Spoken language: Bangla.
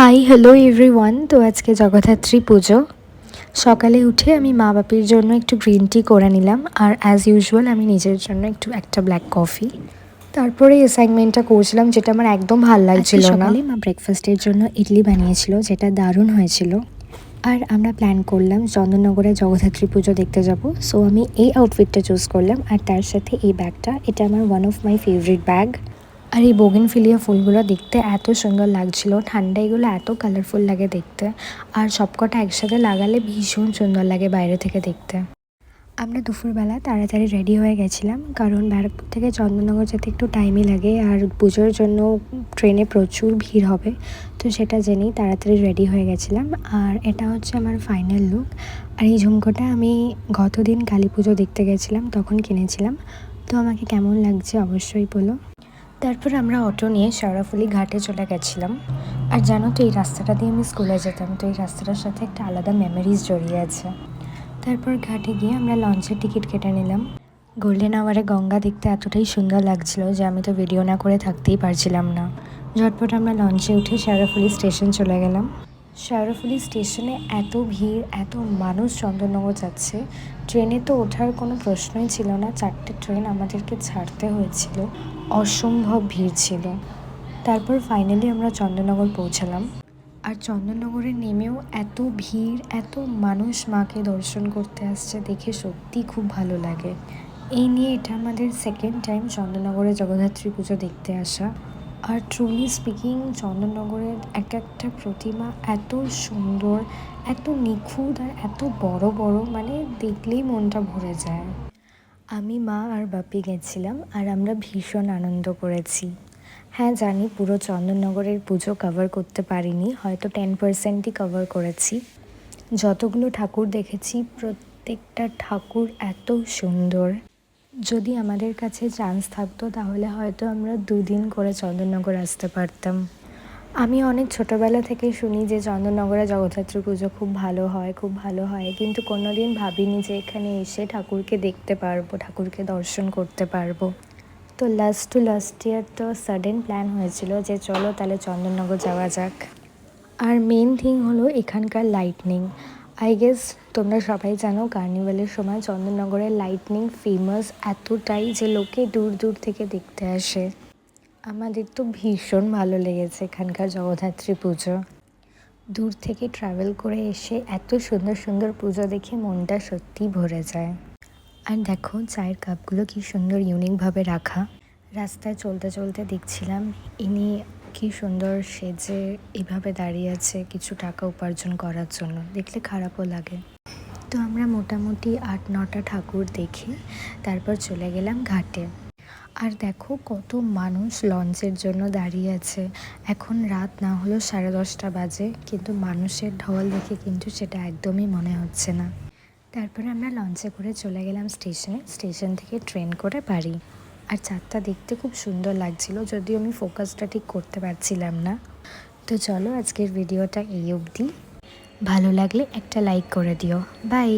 হাই হ্যালো এভরিওয়ান তো আজকে জগদ্ধাত্রী পুজো। সকালে উঠে আমি মা বাপির জন্য একটু গ্রিন টি করে নিলাম আর অ্যাজ ইউজুয়াল আমি নিজের জন্য একটু একটা ব্ল্যাক কফি তারপরে অ্যাসাইনমেন্টটা করছিলাম যেটা আমার একদম ভালো লাগছিল না। সকালে মা ব্রেকফাস্টের জন্য ইডলি বানিয়েছিল যেটা দারুণ হয়েছিল। আর আমরা প্ল্যান করলাম চন্দননগরে জগদ্ধাত্রী পুজো দেখতে যাব। সো আমি এই আউটফিটটা চুজ করলাম আর তার সাথে এই ব্যাগটা এটা আমার one of my favourite bag আর এই বোগেনফিলিয়া ফুলগুলো দেখতে এত সুন্দর লাগছিল ঠান্ডা এগুলো এত কালারফুল লাগে দেখতে। আর সবকটা একসাথে লাগালে ভীষণ সুন্দর লাগে বাইরে থেকে দেখতে। আমরা দুপুরবেলা তাড়াতাড়ি রেডি হয়ে গেছিলাম, কারণ ব্যারাকপুর থেকে চন্দননগর যেতে একটু টাইমই লাগে আর পুজোর জন্য ট্রেনে প্রচুর ভিড় হবে। তো সেটা জেনেই তাড়াতাড়ি রেডি হয়ে গেছিলাম। আর এটা হচ্ছে আমার ফাইনাল লুক আর এই ঝুমকোটা আমি গতদিন কালী পুজো দেখতে গেছিলাম, তখন কিনেছিলাম। তো আমাকে কেমন লাগছে অবশ্যই বলো। তারপর আমরা অটো নিয়ে শেওড়াফুলি ঘাটে চলে গেছিলাম। আর জানো তো, এই রাস্তাটা দিয়ে আমি স্কুলে যেতাম, তো এই রাস্তাটার সাথে একটা আলাদা মেমোরিজ জড়িয়ে আছে। তারপর ঘাটে গিয়ে আমরা লঞ্চের টিকিট কেটে নিলাম। গোল্ডেন আওয়ারে গঙ্গা দেখতে এতটাই সুন্দর লাগছিল যে আমি তো ভিডিও না করে থাকতেই পারছিলাম না। ঝটপট আমরা লঞ্চে উঠে শেওড়াফুলি স্টেশন চলে গেলাম। শেওড়াফুলি স্টেশনে এত ভিড়, এত মানুষ চন্দননগর যাচ্ছে। ট্রেনে তো ওঠার কোনো প্রশ্নই ছিল না, চারটে ট্রেন আমাদেরকে ছাড়তে হয়েছিল। অসম্ভব ভিড় ছিল। তারপর ফাইনালি আমরা চন্দননগর পৌঁছালাম। আর চন্দননগরে নেমেও এত ভিড়, এত মানুষ মাকে দর্শন করতে আসছে দেখে সত্যি খুব ভালো লাগে। এই নিয়ে এটা আমাদের সেকেন্ড টাইম চন্দননগরে জগদ্ধাত্রী পুজো দেখতে আসা। আর ট্রুলি স্পিকিং চন্দননগরের এক একটা প্রতিমা এত সুন্দর, এত নিখুঁত আর এত বড় বড় মানে দেখলেই মনটা ভরে যায়। আমি মা আর বাপি গেছিলাম আর আমরা ভীষণ আনন্দ করেছি। হ্যাঁ জানি পুরো চন্দননগরের পুজো কভার করতে পারিনি, হয়তো টেন পার্সেন্টই কভার করেছি। যতগুলো ঠাকুর দেখেছি, প্রত্যেকটা ঠাকুর এত সুন্দর। যদি আমাদের কাছে চান্স থাকতো, তাহলে হয়তো আমরা দুদিন করে চন্দননগর আসতে পারতাম। আমি অনেক ছোটোবেলা থেকে শুনি যে চন্দননগরে জগদ্ধাত্রী পুজো খুব ভালো হয়, খুব ভালো হয়। কিন্তু কোনো দিন ভাবিনি যে এখানে এসে ঠাকুরকে দেখতে পারব, ঠাকুরকে দর্শন করতে পারব। তো লাস্ট টু লাস্ট ইয়ার তো সাডেন প্ল্যান হয়েছিল যে চলো তাহলে চন্দননগর যাওয়া যাক। আর মেন থিং হলো এখানকার লাইটনিং আই গেস তোমরা সবাই জানো কার্নিভালের সময় চন্দননগরের লাইটনিং ফেমাস এতটাই যে লোকে দূর দূর থেকে দেখতে আসে। আমাদের তো ভীষণ ভালো লেগেছে এখানকার জগদ্ধাত্রী পুজো। দূর থেকে ট্রাভেল করে এসে এত সুন্দর সুন্দর পুজো দেখে মনটা সত্যিই ভরে যায়। আর দেখো, চায়ের কাপগুলো কি সুন্দর ইউনিকভাবে রাখা। রাস্তায় চলতে চলতে দেখছিলাম, ইনি কি সুন্দর সেজে এভাবে দাঁড়িয়ে আছে কিছু টাকা উপার্জন করার জন্য। দেখলে খারাপও লাগে। তো আমরা মোটামুটি আট নটা ঠাকুর দেখি তারপর চলে গেলাম ঘাটে। আর দেখো কত মানুষ লঞ্চের জন্য দাঁড়িয়ে আছে। এখন রাত না হলেও সাড়ে দশটা বাজে, কিন্তু মানুষের ঢল দেখে কিন্তু সেটা একদমই মনে হচ্ছে না। তারপরে আমরা লঞ্চে করে চলে গেলাম স্টেশনে স্টেশন থেকে ট্রেন করে বাড়ি। আর চারটা দেখতে খুব সুন্দর লাগছিল, যদিও আমি ফোকাসটা ঠিক করতে পারছিলাম না। তো চলো আজকের ভিডিওটা এই অবধি। ভালো লাগলে একটা লাইক করে দিও। বাই